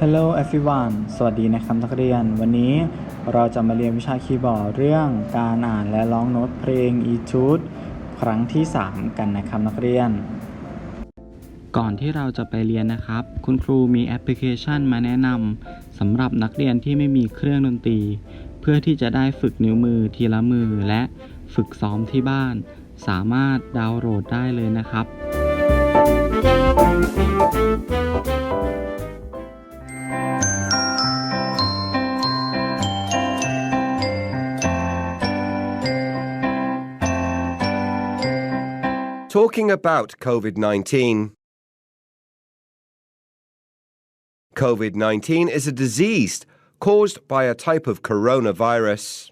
Hello everyone สวัสดีนะครับนักเรียน วันนี้เราจะมาเรียนวิชาคีย์บอร์ดเรื่องการอ่านและร้องโน้ตเพลง Etude ครั้งที่ 3 กันนะครับนักเรียน ก่อนที่เราจะไปเรียนนะครับ คุณครูมีแอปพลิเคชันมาแนะนำสำหรับนักเรียนที่ไม่มีเครื่องดนตรี เพื่อที่จะได้ฝึกนิ้วมือทีละมือและฝึกซ้อมที่บ้าน สามารถดาวน์โหลดได้เลยนะครับ Talking about COVID 19. COVID 19 is a disease caused by a type of coronavirus.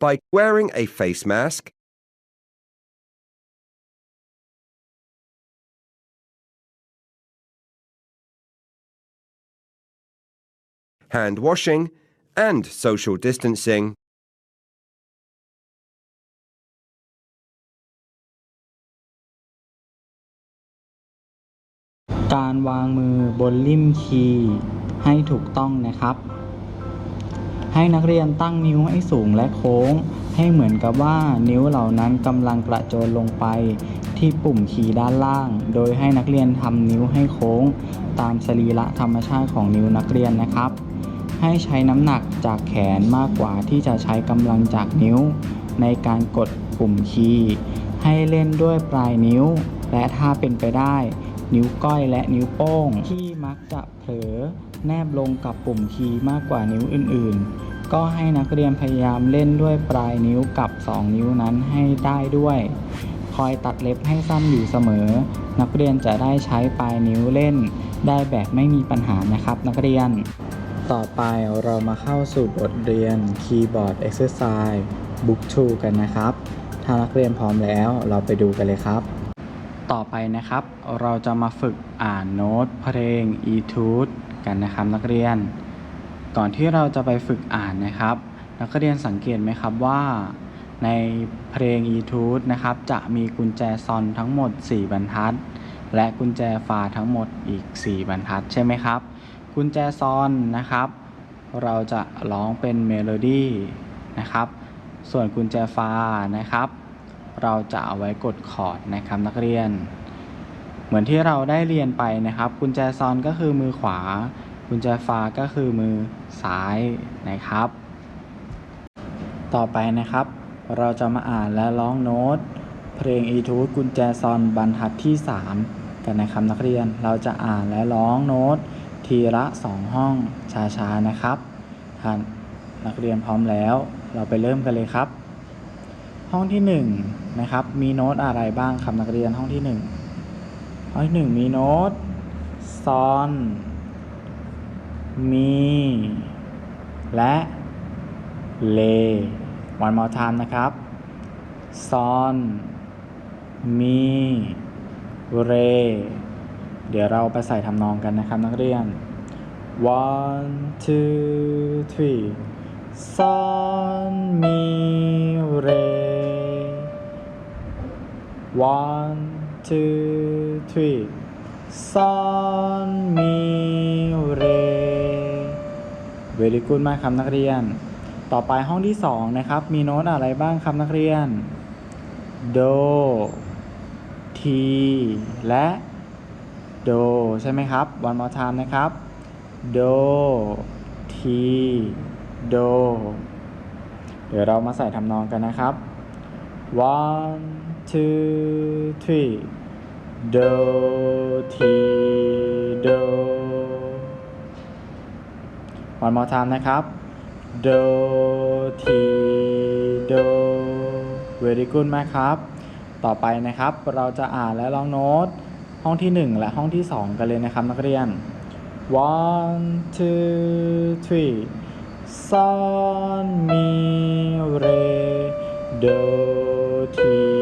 by wearing a face mask, hand washing, and social distancing. การวางมือบนลิ่มคีย์ให้ถูกต้องนะครับ ให้นักเรียนตั้งนิ้วให้สูงและโค้ง ให้เหมือนกับว่านิ้วเหล่านั้นกำลังกระโจนลงไป ที่ปุ่มคีย์ด้านล่าง โดยให้นักเรียนทำนิ้วให้โค้ง ตามสรีระธรรมชาติของนิ้วนักเรียนนะครับ ให้ใช้น้ำหนักจากแขนมากกว่าที่จะใช้กำลังจากนิ้ว ในการกดปุ่มคีย์ให้เล่นด้วยปลายนิ้ว และถ้าเป็นไปได้ นิ้วก้อยและนิ้วโป้งที่มักจะเผลอ แนบลงกับปุ่มคีย์มากกว่านิ้วอื่นๆ ก็ให้นักเรียนพยายามเล่นด้วยปลายนิ้วกับ 2 นิ้วนั้นให้ได้ด้วย คอยตัดเล็บให้สั้นอยู่เสมอ นักเรียนจะได้ใช้ปลายนิ้วเล่น ได้แบบไม่มีปัญหานะครับ นักเรียน ต่อไปเรามาเข้าสู่บทเรียน Keyboard Exercise Book 2กันนะครับ ถ้านักเรียนพร้อมแล้วเราไปดูกันเลยครับ ต่อไปนะครับ เราจะมาฝึกอ่านโน้ตเพลง Etude กันนะครับ นักเรียน ก่อนที่เราจะไปฝึกอ่านนะครับ นักเรียนสังเกตไหมครับว่าในเพลง Etude นะครับ จะมีกุญแจซอนทั้งหมด 4 บรรทัด และกุญแจฟาทั้งหมดอีก 4 บรรทัดใช่ไหมครับ กุญแจซอนนะครับ เราจะร้องเป็นเมโลดี้นะครับ ส่วนกุญแจฟานะครับ เราจะเอาไว้กดคอร์ดนะครับนักเรียน เหมือนที่เราได้เรียนไปนะครับ กุญแจซอนก็คือมือขวา กุญแจฟาก็คือมือซ้ายนะครับ ต่อไปนะครับ เราจะมาอ่านและร้องโน้ต เพลงอีทูดกุญแจซอนบรรทัดที่ 3 กันนะครับนักเรียนเราจะอ่านและร้องโน้ต ทีละสองห้องช้าๆนะครับท่านนักเรียนพร้อมแล้ว เราไปเริ่มกันเลยครับ ห้องที่1นะครับมีโน้ตอะไรบ้างครับนักเรียนห้องที่1 ห้อที่หนึ่งมีโน้ตซอน มี และเล one more time นะครับซอนมีเร เดี๋ยวเราไปใส่ทำนองกันนะครับนักเรียน one two three ซอนมีเร one two three ซอนมีเร very good มากครับนักเรียน ต่อไปห้องที่สองนะครับ มีโน้ตอะไรบ้างครับนักเรียน โด ที และโด ใช่ไหมครับ one more time นะครับ โด ที โด เดี๋ยวเรามาใส่ทำนองกันนะครับ one two three โดทีโด one more time นะครับโดทีโด very good มากครับ ต่อไปนะครับเราจะอ่านและร้องโน้ตห้องที่ 1 และห้องที่ 2 กันเลยนะครับนักเรียน one two three ซอนมีเรโดที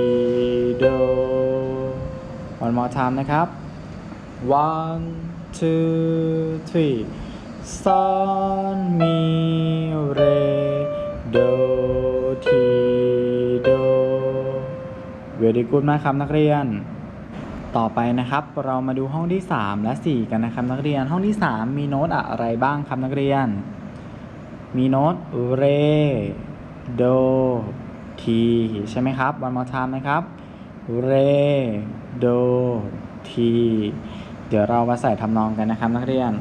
one more time นะครับ one two three ซอนมีเรโดทีโด very good มากครับนักเรียน ต่อไปนะครับเรามาดูห้องที่ 3 และ 4 กันนะครับนักเรียนห้องที่ 3 มีโน้ตอะไรบ้างครับนักเรียน มีโน้ตเรโดทีใช่ไหมครับ one more time นะครับ เร โด ที เดี๋ยวเรามาใส่ทำนองกันนะครับนักเรียน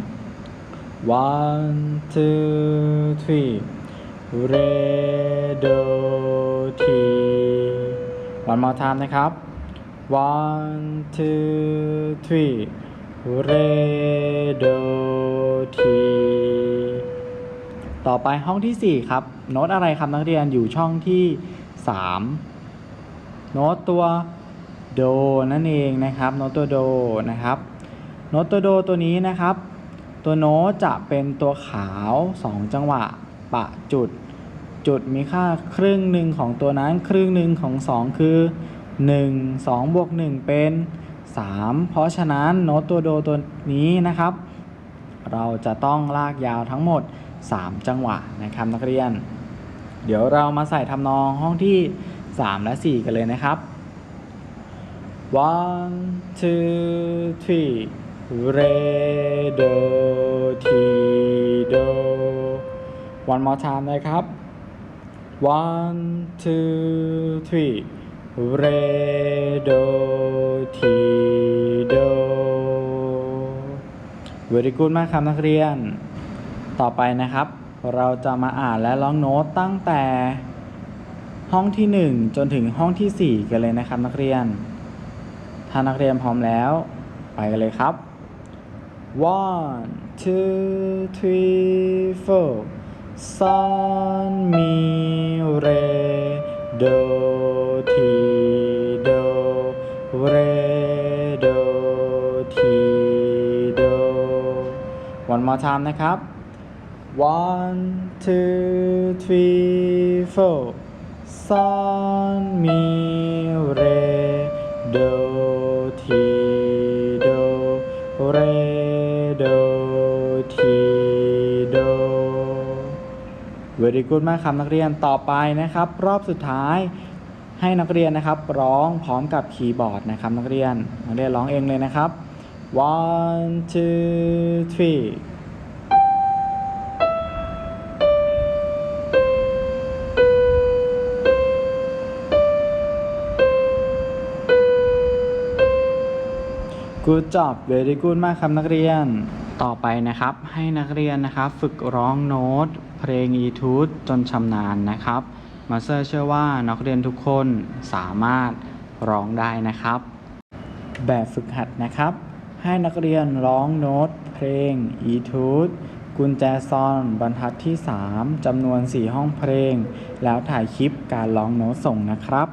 one two three เร โด ที one more time นะครับ one two three เร โด ที ต่อไปห้องที่ 4 ครับ โน้ตอะไรครับนักเรียนอยู่ช่องที่ 3 โน้ตตัว โดนั่นเองนะครับโน้ตตัวโดนะครับโน้ตตัวโดตัวนี้นะครับ ตัวโน้ตจะเป็นตัวขาว 2 จังหวะปะจุด จุดมีค่าครึ่งหนึ่งของตัวนั้นครึ่งหนึ่งของ 2 คือ 1 2บวก1เป็น 3 เพราะฉะนั้นโน้ตตัวโดตัวนี้นะครับ เราจะต้องลากยาวทั้งหมด 3 จังหวะนะครับนักเรียน เดี๋ยวเรามาใส่ทำนองห้องที่ 3 และ 4 กันเลยนะครับ one two three เรโดทีโด one more time นะครับ one two three เรโดทีโด very good มากครับนักเรียน ต่อไปนะครับ เราจะมาอ่านและร้องโน้ตตั้งแต่ห้องที่ 1 จนถึงห้องที่ 4 กันเลยนะครับนักเรียน ถ้านักเรียนพร้อมแล้ว ไปกันเลยครับ one two three four ซอนมีเรโดทีโดเรโดทีโด one more time นะครับ one two three four ซอนมีเรโด ทีโดเรโดทีโด very good มากครับนักเรียนต่อไปนะครับ รอบสุดท้ายให้นักเรียนนะครับร้องพร้อมกับคีย์บอร์ดนะครับนักเรียนนักเรียนร้องเองเลยนะครับ one two three Good job very good มากครับนักเรียน ต่อไปนะครับให้นักเรียนนะครับฝึกร้องโน้ต เพลง e t u d จนชำนาญนะครับมาสเตอร์เชื่อว่านักเรียนทุกคนสามารถร้องได้นะครับ แบบฝึกหัดนะครับ ให้นักเรียนร้องโน้ต เพลง e t u d กุญแจซอนบรรทัดที่ 3จำนวน 4 ห้องเพลง แล้วถ่ายคลิปการร้องโน้ตส่งนะครับ